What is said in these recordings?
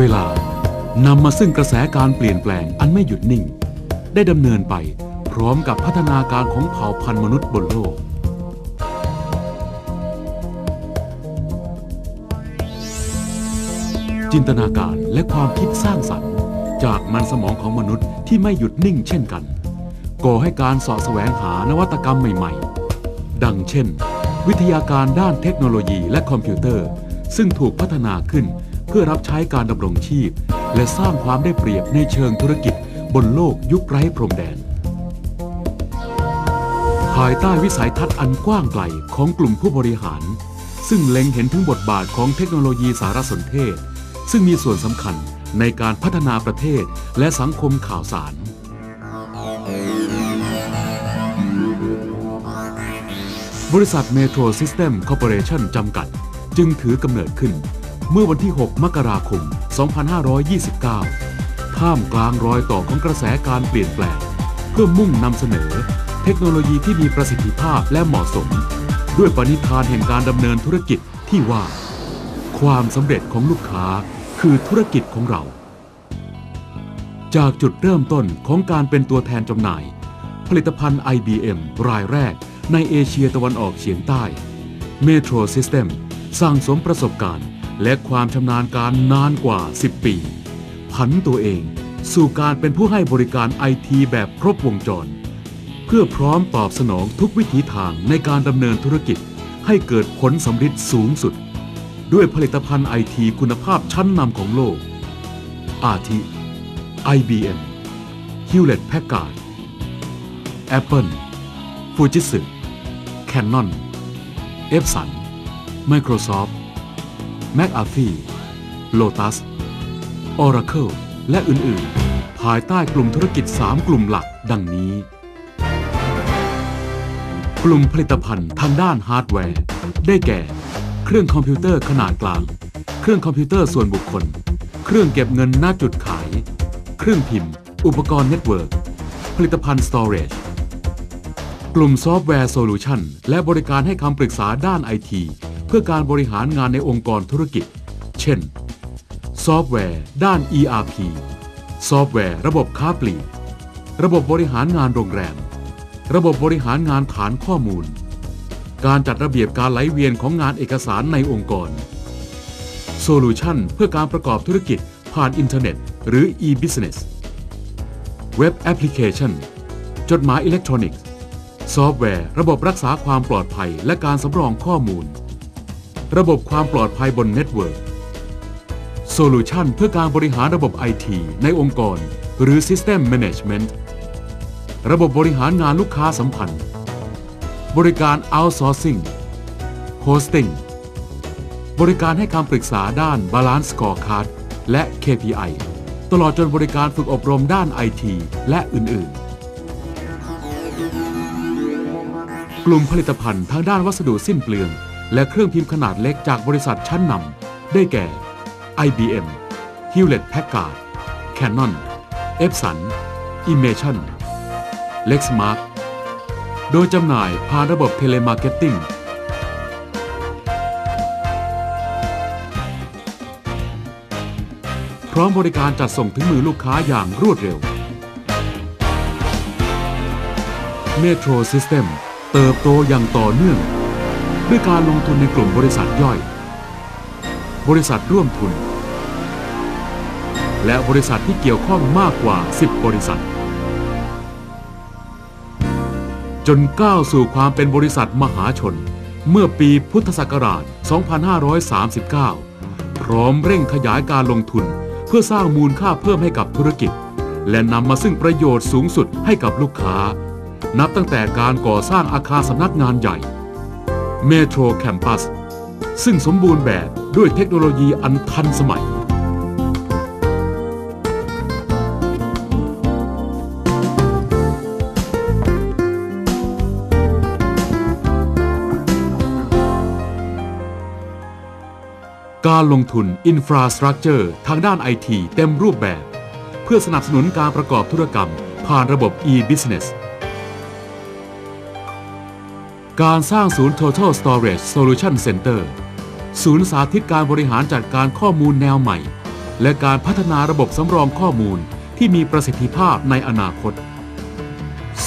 เวลานำมาซึ่งกระแสการเปลี่ยนแปลงอันไม่หยุดนิ่ง ได้ดำเนินไปพร้อมกับพัฒนาการของเผ่าพันธุ์มนุษย์บนโลก จินตนาการและความคิดสร้างสรรค์ จากมันสมองของมนุษย์ที่ไม่หยุดนิ่งเช่นกันก่อให้การสาะแสวงหานวัตกรรมใหม่ๆ ดังเช่น วิทยาการด้านเทคโนโลยีและคอมพิวเตอร์ ซึ่งถูกพัฒนาขึ้น เพื่อรับใช้การดำรงชีพ และสร้างความได้เปรียบในเชิงธุรกิจบนโลกยุคไร้พรมแดน ภายใต้วิสัยทัศน์อันกว้างไกลของกลุ่มผู้บริหาร ซึ่งเล็งเห็นถึงบทบาทของเทคโนโลยีสารสนเทศ ซึ่งมีส่วนสำคัญในการพัฒนาประเทศและสังคมข่าวสาร บริษัทเมโทรซิสเต็มคอร์ปอเรชั่นจำกัด จึงถือกำเนิดขึ้น เมื่อวันที่ 6 มกราคม 2529 ท่ามกลางรอยต่อของกระแสการเปลี่ยนแปลง เพื่อมุ่งนำเสนอ เทคโนโลยีที่มีประสิทธิภาพและเหมาะสม ด้วยปณิธานแห่งการดำเนินธุรกิจที่ว่า ความสำเร็จของลูกค้าคือธุรกิจของเรา จากจุดเริ่มต้นของการเป็นตัวแทนจำหน่าย ผลิตภัณฑ์ IBM รายแรกในเอเชียตะวันออกเฉียงใต้ Metro System สร้างสมประสบการณ์ และความชำนาญการนานกว่า 10 ปี ผันตัวเองสู่การเป็นผู้ให้บริการไอทีแบบครบวงจร เพื่อพร้อมตอบสนองทุกวิถีทางในการดำเนินธุรกิจ ให้เกิดผลสำฤทธิ์สูงสุด ด้วยผลิตภัณฑ์ไอทีคุณภาพชั้นนำของโลก อาทิ IBM Hewlett Packard Apple Fujitsu Canon Epson Microsoft McAfee Lotus Oracle และอื่น ๆ ภายใต้กลุ่มธุรกิจ 3 กลุ่มหลักดังนี้ กลุ่มผลิตภัณฑ์ทางด้านฮาร์ดแวร์ ได้แก่ เครื่องคอมพิวเตอร์ขนาดกลาง เครื่องคอมพิวเตอร์ส่วนบุคคล เครื่องเก็บเงินหน้าจุดขาย เครื่องพิมพ์ อุปกรณ์เน็ตเวิร์กผลิตภัณฑ์สตอเรจกลุ่มซอฟต์แวร์โซลูชันและบริการให้คำปรึกษาด้านไอที เพื่อการบริหารงานในองค์กรธุรกิจ เช่น ซอฟต์แวร์ด้าน ERP ซอฟต์แวร์ระบบค้าปลีก ระบบบริหารงานโรงแรม ระบบบริหารงานฐานข้อมูล การจัดระเบียบการไหลเวียนของงานเอกสารในองค์กร โซลูชันเพื่อการประกอบธุรกิจผ่านอินเทอร์เน็ต หรือ e-business เว็บแอปพลิเคชัน จดหมายอิเล็กทรอนิกส์ ซอฟต์แวร์ ระบบรักษาความปลอดภัย และการสำรองข้อมูล ระบบความปลอดภัยบนเน็ตเวิร์กโซลูชันเพื่อการบริหารระบบไอทีในองค์กร หรือ System Management ระบบบริหารงานลูกค้าสัมพันธ์ บริการ Outsourcing Hosting บริการให้คำปรึกษาด้าน Balance Scorecard และ KPI ตลอดจนบริการฝึกอบรมด้าน IT และอื่น ๆ กลุ่มผลิตภัณฑ์ทางด้านวัสดุสิ้นเปลือง และเครื่องพิมพ์ขนาดเล็กจากบริษัทชั้นนำได้แก่ IBM Hewlett Packard Canon Epson Imation Lexmark โดยจำหน่ายผ่านระบบเทเลมาร์เก็ตติ้งพร้อมบริการจัดส่งถึงมือลูกค้าอย่างรวดเร็ว Metro System เติบโตอย่างต่อเนื่อง ด้วยการลงทุนในกลุ่มบริษัทย่อย บริษัทร่วมทุน และบริษัทที่เกี่ยวข้องมากกว่า 10 บริษัท จนก้าวสู่ความเป็นบริษัทมหาชน เมื่อปีพุทธศักราช 2539 พร้อมเร่งขยายการลงทุนเพื่อสร้างมูลค่าเพิ่มให้กับธุรกิจ และนำมาซึ่งประโยชน์สูงสุดให้กับลูกค้า นับตั้งแต่การก่อสร้างอาคารสำนักงานใหญ่ เมโทรแคมปัสซึ่งสมบูรณ์แบบด้วยเทคโนโลยีอันทันสมัย การลงทุนอินฟราสตรักเจอร์ทางด้านไอทีเต็มรูปแบบ เพื่อสนับสนุนการประกอบธุรกรรมผ่านระบบ e-business การสร้างศูนย์ Total Storage Solution Center ศูนย์สาธิตการบริหารจัดการข้อมูลแนวใหม่ และการพัฒนาระบบสำรองข้อมูลที่มีประสิทธิภาพในอนาคต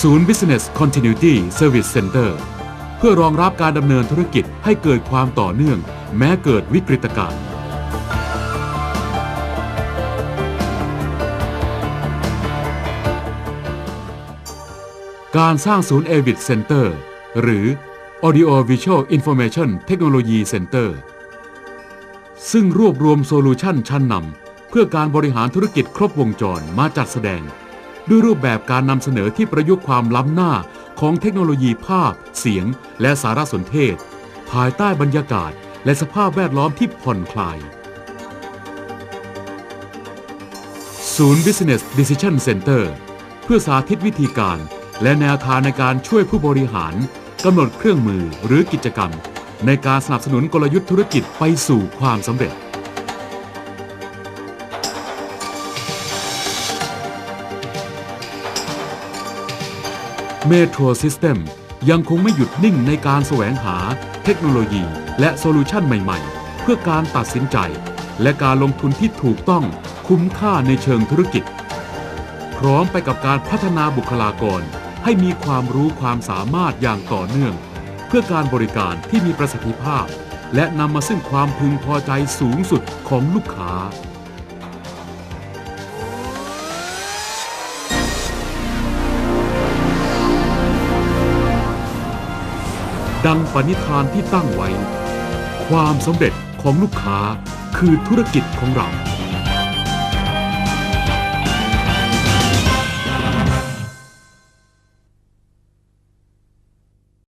ศูนย์ Business Continuity Service Center เพื่อรองรับการดำเนินธุรกิจให้เกิดความต่อเนื่อง แม้เกิดวิกฤตการณ์การสร้างศูนย์ a v i d Center หรือ Audio Visual Information Technology Center ซึ่งรวบรวมโซลูชันชั้นนำเพื่อการบริหารธุรกิจครบวงจรมาจัดแสดง ด้วยรูปแบบการนำเสนอที่ประยุกต์ความล้ำหน้าของเทคโนโลยีภาพ เสียง และสารสนเทศ ภายใต้บรรยากาศ และสภาพแวดล้อมที่ผ่อนคลาย ศูนย์ Business Decision Center เพื่อสาธิตวิธีการ และแนวทางในการช่วยผู้บริหาร กำหนดเครื่องมือหรือกิจกรรม ในการสนับสนุนกลยุทธ์ธุรกิจไปสู่ความสำเร็จ เมโทรซิสเต็มยังคงไม่หยุดนิ่งในการแสวงหาเทคโนโลยี และโซลูชันใหม่ๆ เพื่อการตัดสินใจ และการลงทุนที่ถูกต้องคุ้มค่าในเชิงธุรกิจ พร้อมไปกับการพัฒนาบุคลากร ให้มีความรู้ความสามารถอย่างต่อเนื่อง เพื่อการบริการที่มีประสิทธิภาพ และนำมาซึ่งความพึงพอใจสูงสุดของลูกค้า ดังปณิธานที่ตั้งไว้ ความสำเร็จของลูกค้าคือธุรกิจของเรา